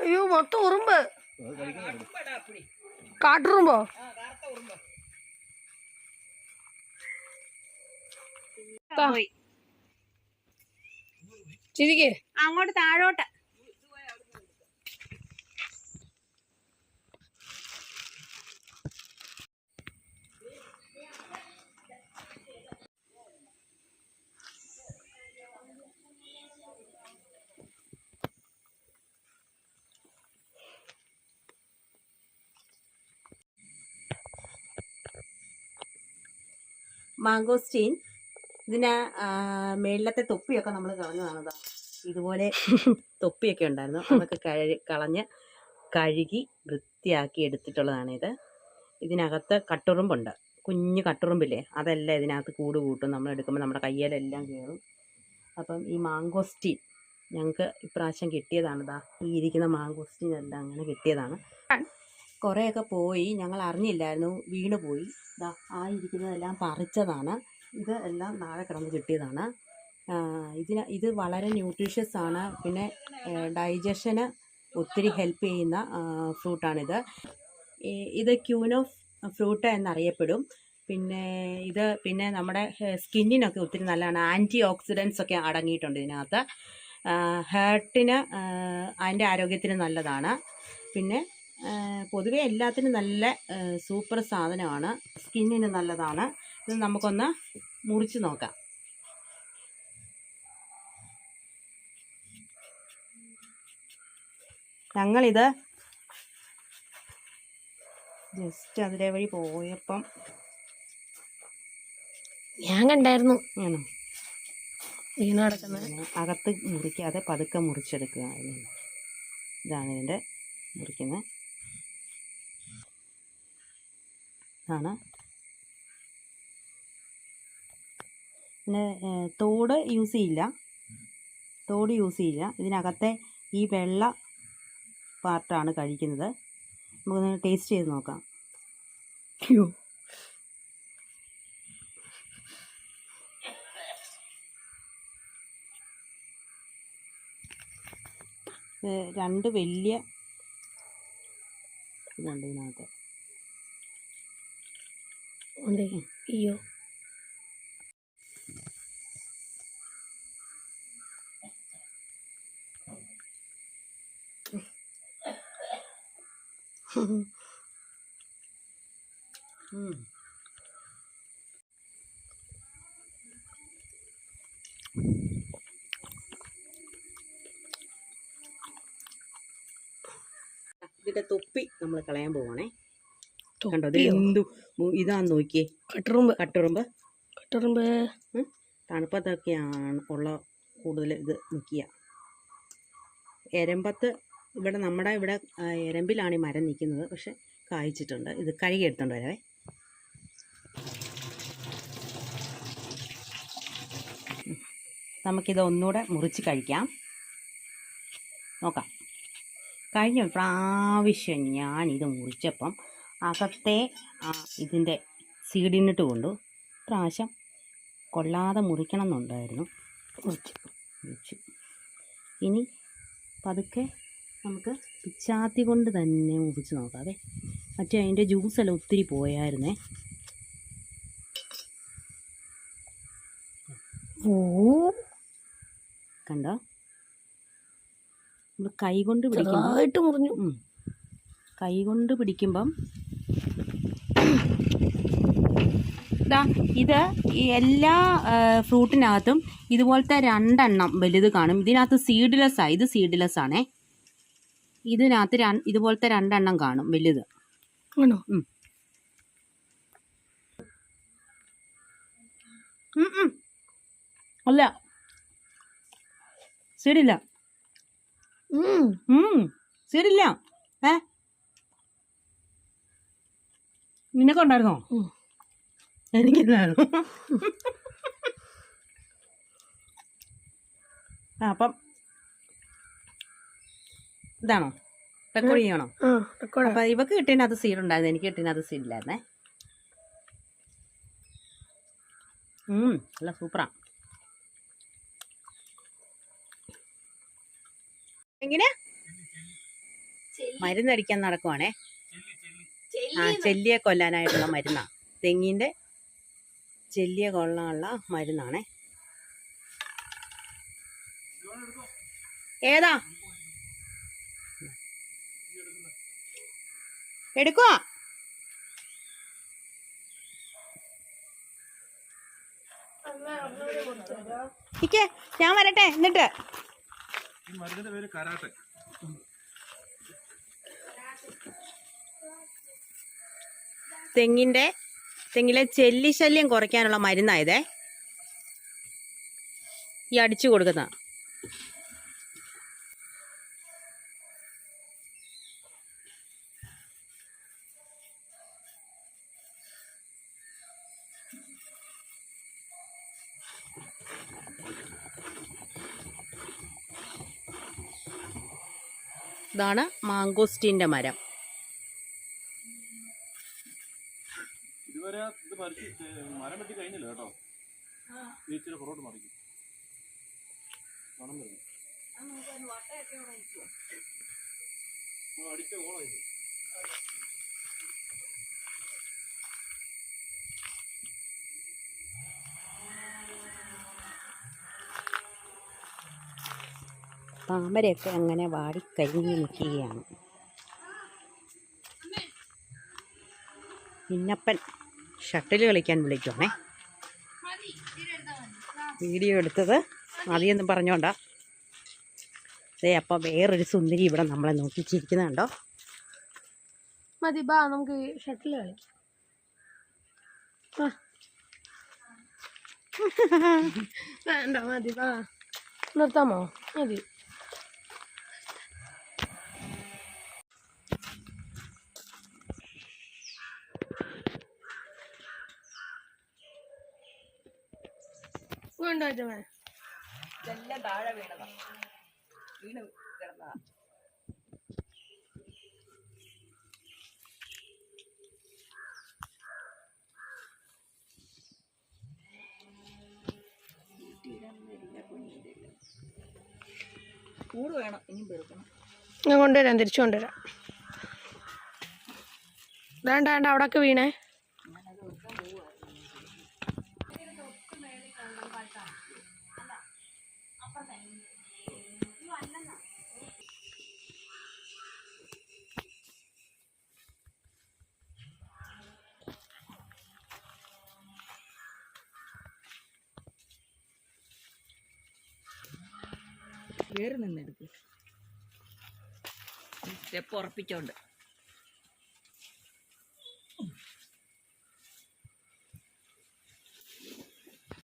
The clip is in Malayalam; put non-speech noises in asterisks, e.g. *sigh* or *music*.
അയ്യോ മൊത്തം ഉറുമ്പ്. കാട്ടുറുമ്പോ? ചിരിക്കേ. അങ്ങോട്ട് താഴോട്ട്. മാങ്കോസ്റ്റീൻ ഇതിന് മേളിലത്തെ തൊപ്പിയൊക്കെ നമ്മൾ കളഞ്ഞതാണ്. ഇതുപോലെ *laughs* തൊപ്പിയൊക്കെ ഉണ്ടായിരുന്നു. അതൊക്കെ കഴി കളഞ്ഞ് കഴുകി വൃത്തിയാക്കി എടുത്തിട്ടുള്ളതാണ് ഇത്. ഇതിനകത്ത് കട്ടുറുമ്പുണ്ട്. കുഞ്ഞു കട്ടുറുമ്പില്ലേ? അതെല്ലാം ഇതിനകത്ത് കൂട് കൂട്ടും. നമ്മൾ എടുക്കുമ്പോൾ നമ്മുടെ കയ്യിലെല്ലാം കയറും അപ്പം ഈ മാങ്കോസ്റ്റീൻ ഞങ്ങൾക്ക് ഇപ്രാവശ്യം കിട്ടിയതാണ് ദാ ഈ ഇരിക്കുന്ന മാങ്കോസ്റ്റീൻ എല്ലാം അങ്ങനെ കിട്ടിയതാണ്. കുറേയൊക്കെ പോയി. ഞങ്ങൾ അറിഞ്ഞില്ലായിരുന്നു. വീണ് പോയി ഇതാ ആ ഇരിക്കുന്നതെല്ലാം പറിച്ചതാണ്. ഇത് എല്ലാം നാളെ കിടന്ന് കിട്ടിയതാണ്. ഇതിന് ഇത് വളരെ ന്യൂട്രീഷ്യസ് ആണ്. പിന്നെ ഡൈജഷന് ഒത്തിരി ഹെൽപ്പ് ചെയ്യുന്ന ഫ്രൂട്ടാണിത് ഇത് ഓഫ് ഫ്രൂട്ട് എന്നറിയപ്പെടും. പിന്നെ ഇത് പിന്നെ നമ്മുടെ സ്കിന്നിനൊക്കെ ഒത്തിരി നല്ലതാണ്. ആന്റി ഓക്സിഡൻസ് ഒക്കെ അടങ്ങിയിട്ടുണ്ട് ഇതിനകത്ത്. ഹേർട്ടിന് അതിന്റെ ആരോഗ്യത്തിന് നല്ലതാണ്. പിന്നെ പൊതുവെ എല്ലാത്തിനും നല്ല സൂപ്പർ സാധനമാണ്. സ്കിന്നിന് നല്ലതാണ്. ഇത് നമുക്കൊന്ന് മുറിച്ച് നോക്കാം. ഞങ്ങളിത് ജസ്റ്റ് അതിലെ വഴി പോയപ്പം ഞാൻ കണ്ടായിരുന്നു. ആണോ? അകത്ത് മുറിക്കാതെ പതുക്കെ മുറിച്ചെടുക്കുക ഇതാണ് ഇതിന്റെ മുറിക്കുന്നത്. ഇതാണ് പിന്നെ തോട് യൂസ് ചെയ്യില്ല. തോട് യൂസ് ചെയ്യില്ല. ഇതിനകത്തെ ഈ വെള്ള പാർട്ടാണ് കഴിക്കുന്നത്. നമുക്കൊന്ന് ടേസ്റ്റ് ചെയ്ത് നോക്കാം. അയ്യോ. രണ്ട് വലിയ ഇതുണ്ട് ഇതിനകത്ത്. അയ്യോ. ഇതിന്റെ തൊപ്പി നമ്മൾ കളയാൻ പോവാണേ. കണ്ടോ ഇത്? എന്തു? ഇതാന്ന് നോക്കിയേ. കട്ടുറുമ്പ്. കട്ടുറുമ്പ്. കട്ടുറുമ്പ്. തണുപ്പത്തൊക്കെയാണ് ഉള്ള കൂടുതൽ ഇത് നിൽക്കുക എരമ്പത്ത് ഇവിടെ നമ്മുടെ ഇവിടെ എരമ്പിലാണ് ഈ മരം നിൽക്കുന്നത്. പക്ഷെ കായ്ച്ചിട്ടുണ്ട്. ഇത് കഴുകി എടുത്തുണ്ട് വരാവേ. നമുക്കിത് ഒന്നുകൂടെ മുറിച്ച് കഴിക്കാം. നോക്കാം. കഴിഞ്ഞ. പ്രാവശ്യം ഞാനിത് മുറിച്ചപ്പം അകത്തെ ഇതിന്റെ സീഡിനിട്ട് കൊണ്ടു പ്രാവശ്യം കൊള്ളാതെ മുറിക്കണം എന്നുണ്ടായിരുന്നു മുറിച്ചു മുറിച്ചു. ഇനി പതുക്കെ നമുക്ക് പിച്ചാത്തി കൊണ്ട് തന്നെ മുറിച്ച് നോക്കാവേ. മറ്റേ അതിന്റെ ജ്യൂസെല്ലാം ഒത്തിരി പോയായിരുന്നേ. കണ്ടോ? നമ്മൾ കൈ കൊണ്ട് പിടിക്കുമ്പോൾ മുറിഞ്ഞു. കൈ കൊണ്ട് പിടിക്കുമ്പം ഇത് എല്ലാ ഫ്രൂട്ടിനകത്തും ഇതുപോലത്തെ രണ്ടെണ്ണം വലുത് കാണും. ഇതിനകത്ത് സീഡ്ലെസ് ആണ് ഇത് സീഡ്ലെസ് ആണേ. ഇതിനകത്ത് ഇതുപോലത്തെ രണ്ടെണ്ണം കാണും. വലുത്. ആണോ. അല്ല. ശരില്ല ശരില്ല ഉം, സീഡില്ല ഏ? നിനക്ക് ഉണ്ടായിരുന്നോ. എനിക്കില്ലായിരുന്നു. അപ്പം ഇതാണോ? റെക്കോർഡ് ചെയ്യണോ? റെക്കോർഡ് അപ്പൊ ഇവക്ക് അത് സീഡ് ഉണ്ടായിരുന്നു എനിക്ക് കിട്ടിയതിനകത്ത് സീഡ് ഇല്ലായിരുന്നേ. ഉം, അല്ല സൂപ്പറാ എങ്ങനെ? മരുന്നടിക്കാൻ നടക്കുവാണേ. ആ ചെല്ലിയെ കൊല്ലാനായിട്ടുള്ള മരുന്നാ. തെങ്ങിന്റെ ചെല്ലിയെ കൊള്ളാനുള്ള മരുന്നാണേ. ഏതാ? എടുക്കുവാ. ഇക്കേ ഞാൻ വരട്ടെ എന്നിട്ട്. തെങ്ങിന്റെ തെങ്ങിലെ ചെല്ലി ശല്യം കുറയ്ക്കാനുള്ള മരുന്നായതേ ഈ അടിച്ചു കൊടുക്കുന്ന. ഇതാണ് മാങ്കോസ്റ്റീന്റെ മരം. ഇതുവരെ ഇത് മരം വെട്ടി കഴിഞ്ഞില്ല കേട്ടോ. പുറകോട്ട് മറിക്കും. മണം അടിച്ച താമരയൊക്കെ അങ്ങനെ വാടി വാടിക്കരിഞ്ഞ് നിൽക്കുകയാണ് പിന്നപ്പൻ ഷട്ടിൽ കളിക്കാൻ വിളിക്കുവാണേ. വീഡിയോ എടുത്തത് മതിയെന്ന് പറഞ്ഞോണ്ടാ. ദേ അപ്പം വേറൊരു സുന്ദരി ഇവിടെ നമ്മളെ നോക്കിച്ചിരിക്കുന്നുണ്ടോ? മതി ബാ നമുക്ക് ഷട്ടിൽ കളിക്കാം. വേണ്ട മതി ബാ. നിർത്താമോ? മതി. വേണ്ട അച്ഛമ്മേ ഇതെല്ലാം താഴെ വീണതാ. വീണ് കിടന്നതാ. കൂട് വേണം ഇനിയും പെറുക്കണം. ഞാൻ കൊണ്ടുവരാം തിരിച്ചു കൊണ്ടുവരാം. വേണ്ട വേണ്ട അവിടൊക്കെ വീണേ. വേറെ നിന്നെടുക്കും. സ്റ്റെപ്പ് ഉറപ്പിച്ചോണ്ട്.